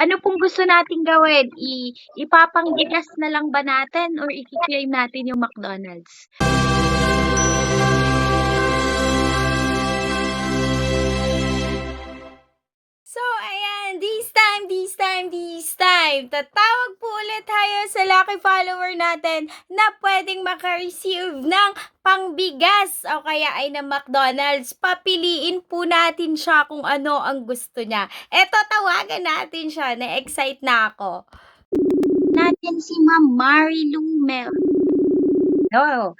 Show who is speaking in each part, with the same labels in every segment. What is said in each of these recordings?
Speaker 1: Ano pong gusto nating gawin? I ipapanggigas na lang ba natin or iki-claim natin yung McDonald's?
Speaker 2: Time, tatawag po ulit tayo sa lucky follower natin na pwedeng makareceive ng pangbigas o kaya ay ng McDonald's. Papiliin po natin siya kung ano ang gusto niya. Eto, tawagan natin siya. Na-excite na ako.
Speaker 1: Natin si Ma'am Marilu Mel. No.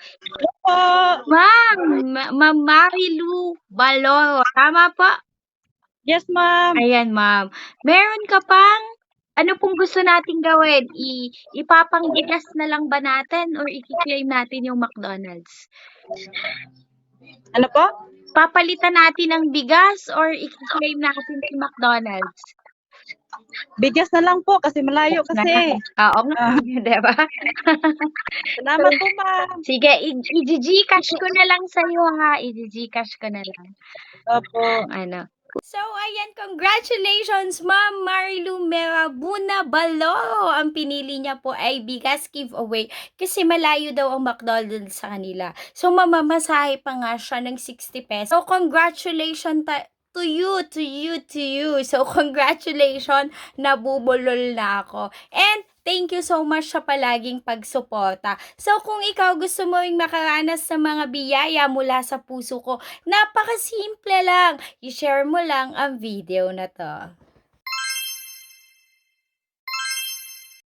Speaker 3: po.
Speaker 1: Ma'am, Ma- Ma'am Marilu Baloro. Tama po?
Speaker 3: Yes, ma'am.
Speaker 1: Ayan, ma'am. Meron ka pang ano pong gusto nating gawin? I ipapanggigas na lang ba natin or iki-claim natin yung McDonald's?
Speaker 3: Ano po?
Speaker 1: Papalitan natin ng bigas or iki-claim natin si McDonald's?
Speaker 3: Bigas na lang po kasi malayo kasi.
Speaker 1: Oo nga, di ba?
Speaker 3: Salamat po, ma'am.
Speaker 1: Sige, i-gcash ko na lang sa'yo ha. I-gcash ko na lang.
Speaker 3: Opo.
Speaker 1: Ano.
Speaker 2: So, ayan, congratulations, Ma'am Marilu Merabuna Baloro. Ang pinili niya po ay bigas giveaway kasi malayo daw ang McDonald's sa kanila. So, mamamasahe pa nga siya ng 60 pesos. So, congratulations ta- to you, to you, to you. So, congratulations, nabubulol na ako. And, thank you so much sa palaging pagsuporta. So, kung ikaw gusto mo ring makaranas sa mga biyaya mula sa puso ko, napakasimple lang. I-share mo lang ang video na to.